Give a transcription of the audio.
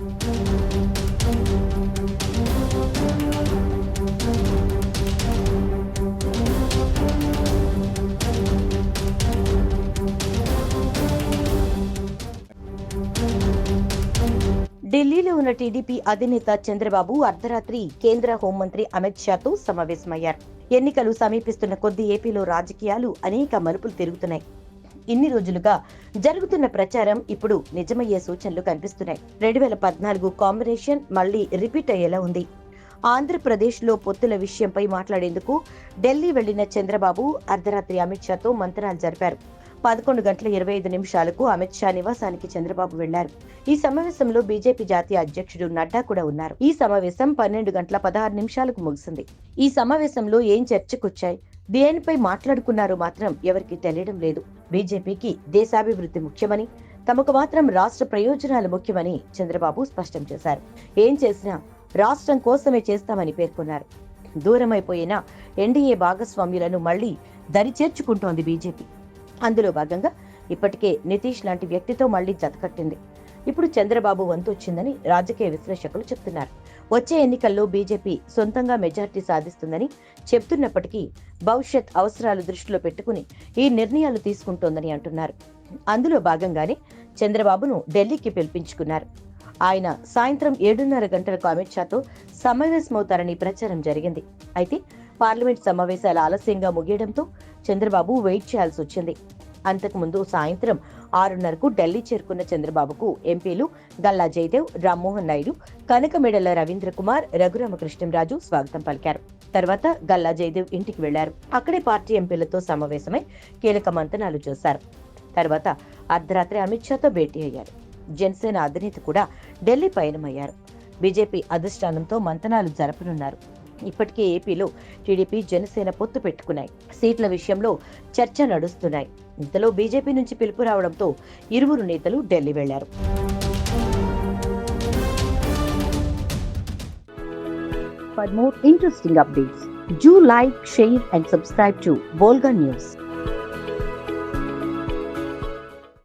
ఢిల్లీలో ఉన్న టీడీపీ అధినేత చంద్రబాబు అర్ధరాత్రి కేంద్ర హోంమంత్రి అమిత్ షాతో సమావేశమయ్యారు. ఎన్నికలు సమీపిస్తున్న కొద్ది ఏపీలో రాజకీయాలు అనేక మలుపులు తిరుగుతున్నాయి. ఇన్ని రోజులుగా జరుగుతున్న ప్రచారం ఇప్పుడు నిజమయ్యే సూచనలు కనిపిస్తున్నాయి. రెండు వేల పద్నాలుగు కాంబినేషన్ మళ్ళీ రిపీట్ అయ్యేలా ఉంది. ఆంధ్రప్రదేశ్లో పొత్తుల విషయంపై మాట్లాడేందుకు ఢిల్లీ వెళ్ళిన చంద్రబాబు అర్ధరాత్రి అమిత్ షాతో మంతనాలు జరిపారు. పదకొండు గంటల ఇరవై ఐదు నిమిషాలకు అమిత్ షా నివాసానికి చంద్రబాబు వెళ్ళారు. ఈ సమావేశంలో బీజేపీ జాతీయ అధ్యక్షుడు నడ్డా కూడా ఉన్నారు. ఈ సమావేశం పన్నెండు గంటల పదహారు నిమిషాలకు ముగిసింది. ఈ సమావేశంలో ఏం చర్చకొచ్చాయి? దేనిపై మాట్లాడుకున్నారో మాత్రం ఎవరికి తెలియడం లేదు. బీజేపీకి దేశాభివృద్ధి ముఖ్యమని తమకు మాత్రం రాష్ట్ర ప్రయోజనాలు ముఖ్యమని చంద్రబాబు స్పష్టం చేశారు. ఏం చేసినా రాష్ట్రం కోసమే చేస్తామని పేర్కొన్నారు. దూరమైపోయిన ఎన్డీఏ భాగస్వామ్యులను మళ్ళీ దరి చేర్చుకుంటోంది బీజేపీ. అందులో భాగంగా ఇప్పటికే నితీష్ లాంటి వ్యక్తితో మళ్ళీ జతకట్టింది ఇప్పుడు చంద్రబాబు వంతు వచ్చిందని రాజకీయ విశ్లేషకులు చెప్తున్నారు. వచ్చే ఎన్నికల్లో బీజేపీ సొంతంగా మెజార్టీ సాధిస్తుందని చెప్తున్నప్పటికీ భవిష్యత్ అవసరాలు దృష్టిలో పెట్టుకుని ఈ నిర్ణయాలు తీసుకుంటోందని అంటున్నారు. అందులో భాగంగానే చంద్రబాబును ఢిల్లీకి పిలిపించుకున్నారు. ఆయన సాయంత్రం ఏడున్నర గంటలకు అమిత్ షాతో సమావేశమవుతారని ప్రచారం జరిగింది. అయితే పార్లమెంట్ సమావేశాలు ఆలస్యంగా ముగియడంతో చంద్రబాబు వెయిట్ చేయాల్సి వచ్చింది. అంతకుముందు సాయంత్రం ఆరున్నరకు ఢిల్లీ చేరుకున్న చంద్రబాబుకు ఎంపీలు గల్లా జయదేవ్ రామ్మోహన్ నాయుడు కనకమెడల రవీంద్ర కుమార్ రఘురామకృష్ణంరాజు స్వాగతం పలికారు. తర్వాత గల్లా జయదేవ్ ఇంటికి వెళ్ళారు. అక్కడే పార్టీ ఎంపీలతో సమావేశమై కీలక మంతనాలు చేశారు. తర్వాత అర్ధరాత్రి అమిత్ షాతో భేటీ అయ్యారు. జనసేన అధినేత కూడా ఢిల్లీ పయనమయ్యారు. బీజేపీ అధిష్టానంతో మంతనాలు జరపనున్నారు. ఇప్పటికే ఏపీలో టీడీపీ జనసేన పొత్తు పెట్టుకున్నాయి. సీట్ల విషయంలో చర్చ నడుస్తున్నాయి. ఇంతలో బీజేపీ నుంచి పిలుపు రావడంతో ఇరువురు నేతలు ఢిల్లీ వెళ్ళారు. Zoo like share and subscribe to బోల్గా